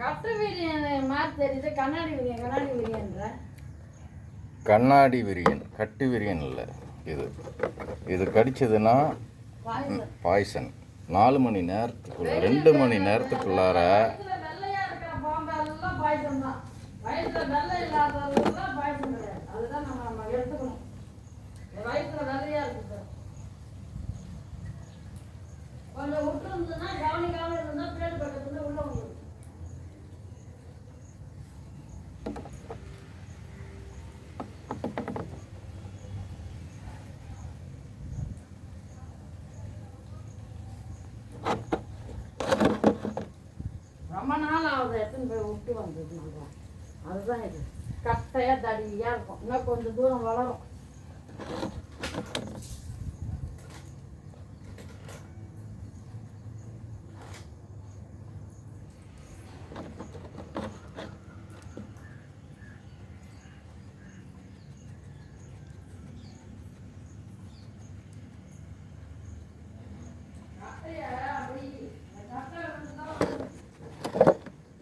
கட்டு விரியன் மாதிரி தெரியுது கண்ணாடி விரியன் கண்ணாடி விரியன்ற கண்ணாடி விரியன் கட்டு விரியன் இல்லை இது. இது கடிச்சதுன்னா பாய்சன் நாலு மணி நேரத்துக்குள்ள ரெண்டு மணி நேரத்துக்குள்ளார வயித்துல வெள்ளையா இருக்கிற பாம்பெல்லாம் பாய்சன் தான் வயிற்றுல வெள்ளை இல்லாததெல்லாம் பாய்சன் கிடையாது அதுதான் நம்ம நம்ம எடுத்துக்கணும் என் வயிற்றுல வெள்ளையா இருக்குது கொஞ்சம் விட்டுருந்ததுன்னா கவனிக்காம இருந்தா பிளேட் பக்கத்துல உள்ள வந்துடும் ரொம்ப நாள் ஆகுது எத்தனை போய் விட்டு வந்தது நல்லா அதுதான் இது. கட்டையாக தடியாக இருக்கும். இன்னும் கொஞ்சம் தூரம் வளரும். Yeah அப்படி கட்டை வந்து சரிங்கம்மா சருக்கு வெளியில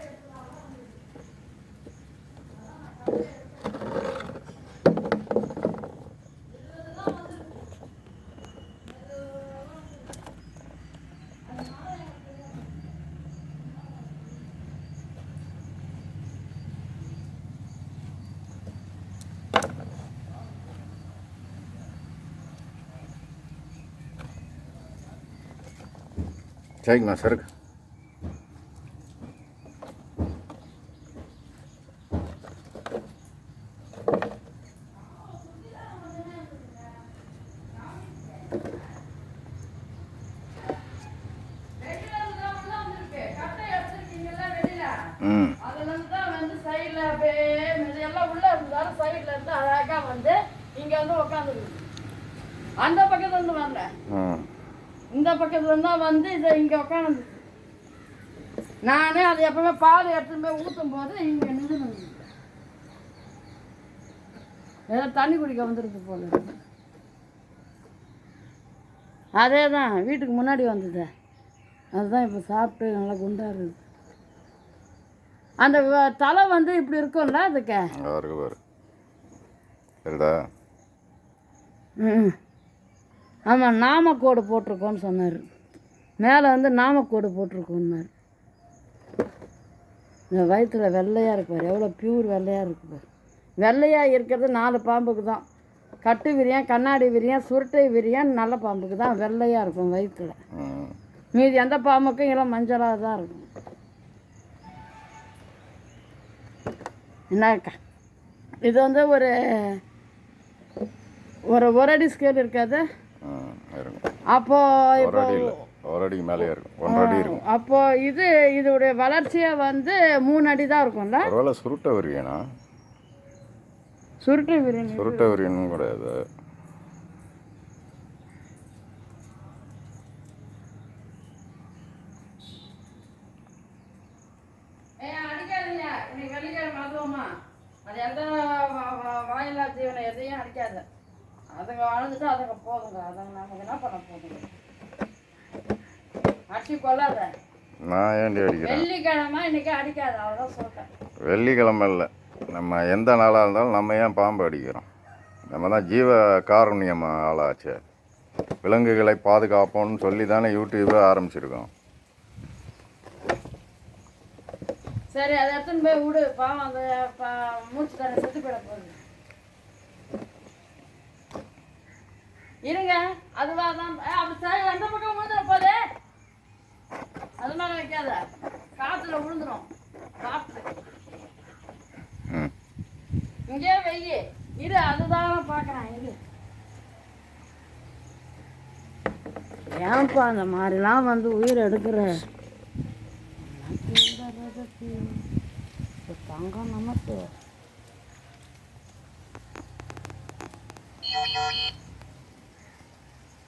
இருந்து தான் உள்ள வந்திருக்கு. கட்டை எடுத்திருக்கீங்கல்ல வெளியில. ம் அதுல இருந்து தான் வந்து side ல அப்படியே இது எல்லாம் உள்ள இருந்தாலும் side ல இருந்து அழகா வந்து இங்க வந்து உட்காந்துருக்கு. அந்த பக்கத்துல இருந்து வரல ம் இந்த பக்கத்துல இருந்தா வந்து இதை இங்க உட்காந்து நானே அது எப்பவுமே பால் எடுத்துன்னு போய் ஊற்றும் போது இங்க நின்று ஏதோ தண்ணி குடிக்க வந்துருக்கு போல இருக்கு. அதே தான் வீட்டுக்கு முன்னாடி வந்தது. அதுதான் இப்போ சாப்பிட்டு நல்லா குண்டா இருக்குது அந்த தலை வந்து இப்படி இருக்கும்ல அதுக்கு? அவருக்கு பாரு ம். ஆமாம் நாமக்கோடு போட்டிருக்கோன்னு சொன்னார். மேலே வந்து நாமக்கோடு போட்டிருக்கோன்னார் இந்த வயிற்றுல வெள்ளையாக இருப்பார். எவ்வளோ பியூர் வெள்ளையாக இருக்குப்பார் வெள்ளையாக இருக்கிறது நாலு பாம்புக்கு தான் கட்டு விரியன் கண்ணாடி விரியன் சுருட்டை விரியன் நல்ல பாம்புக்கு தான் வெள்ளையாக இருக்கும் வயிற்றுல மீதி எந்த பாம்புக்கும் எல்லாம் மஞ்சளாக தான் இருக்கும். என்னக்கா? இது வந்து ஒரு ஒரு ஒரடி ஸ்கேல் இருக்காது. இருக்கும். அப்போ ஒரு இப்போ அடி இல்லை ஒரு அடிக்கு மேலேயே இருக்கும். ஒன்றரை அடி இருக்கும் அப்போ இது இதோடைய வளர்ச்சியே வந்து மூணு அடி தான் இருக்கும்ல? ஒருவேளை சுருட்ட விரியனா? சுருட்டை விரியான் சுருட்ட விரியனும் கிடையாது. அது எந்த ஜீவனை எதையும் அடிக்காத. அதுங்க வாழ்ந்துட்டு அதுங்க போதுங்க. அதுங்க நமக்கு என்ன பண்ண போதுங்க? அடிச்சு கொள்ளாத. நான் ஏண்டி அடிக்கிறேன்? வெள்ளிக்கிழமை இன்னைக்கு அடிக்காத அவ்வளோதான் சொல்லிட்டேன் வெள்ளிக்கிழமை இல்லை. நம்ம எந்த நாளாக இருந்தாலும் நம்ம ஏன் பாம்பு அடிக்கிறோம்? நம்ம தான் ஜீவ காருண்யம் ஆளாச்சே. விலங்குகளை பாதுகாப்போம்னு சொல்லி தானே யூடியூபே ஆரம்பிச்சிருக்கோம். சரி அதை எடுத்துன்னு போய் விடு. பாவம் அந்த மூச்சு தண்ணி செத்து போயிட போகுது. இருங்க. அதுவா தான். அப்படி சரி அந்த பக்கம் விழுந்துட போதே. அது மேலே வைக்காத. காற்றுல விழுந்துடும் காற்று இங்கே வெய்யி. இரு அதுதான் பார்க்குறேன். இரு. ஏன்ப்பா அந்த மாதிரிலாம் வந்து உயிர் எடுக்கிற? தங்கம் நமக்கு.